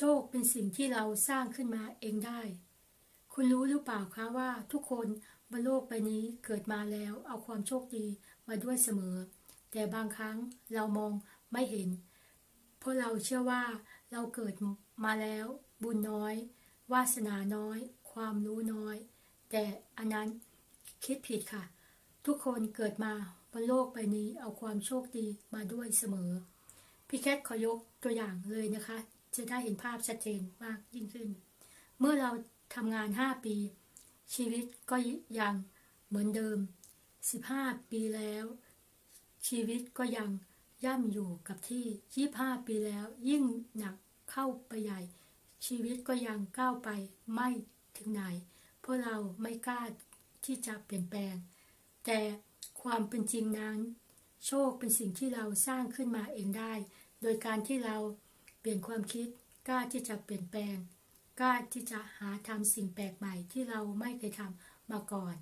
ชคเป็นสิ่งที่เราสร้างขึ้นมาเองได้ คุณรู้หรือเปล่าคะว่าทุกคนบนโลกใบนี้เกิดมาแล้วเอาความโชคดีมาด้วยเสมอ แต่บางครั้งเรามองไม่เห็น เพราะเราเชื่อว่าเราเกิดมาแล้วบุญน้อย วาสนาน้อย ความรู้น้อย แต่อันนั้นคิดผิดค่ะ ทุกคนเกิดมาบนโลกใบนี้เอาความโชคดีมาด้วยเสมอพี่แคทขอยกตัวอย่างเลยนะคะ จะได้เห็นภาพชัดเจนมากยิ่งขึ้น เมื่อเราทำงาน 5 ปี ชีวิตก็ยังเหมือนเดิม 15 ปีแล้ว ชีวิตก็ยังย่ำอยู่กับที่ 25 ปีแล้วยิ่งหนักเข้าไปใหญ่ ชีวิตก็ยังก้าวไปไม่ถึงไหน เพราะเราไม่กล้าที่จะเปลี่ยนแปลง แต่ความเป็นจริงนั้น โชคเป็นสิ่งที่เราสร้างขึ้นมาเองได้ โดยการที่เรา เปลี่ยนความคิด กล้าที่จะเปลี่ยนแปลง กล้าที่จะหาทำสิ่งแปลกใหม่ที่เราไม่เคยทำมาก่อน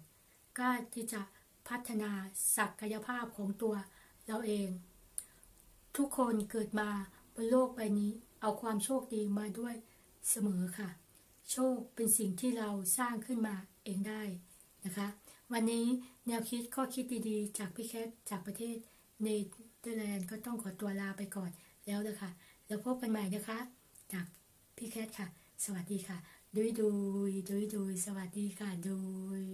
กล้าที่จะพัฒนาศักยภาพของตัวเราเอง ทุกคนเกิดมาบนโลกใบนี้ เอาความโชคดีมาด้วยเสมอค่ะ โชคเป็นสิ่งที่เราสร้างขึ้นมาเองได้นะคะ วันนี้แนวคิดข้อคิดดีๆ จากพี่แคทจากประเทศเนเธอร์แลนด์ก็ต้องขอตัวลาไปก่อนแล้วเลยค่ะ แล้วพบกันใหม่นะคะ จากพี่แคทค่ะ สวัสดีค่ะดุยดุยดุยดุยสวัสดีค่ะดุย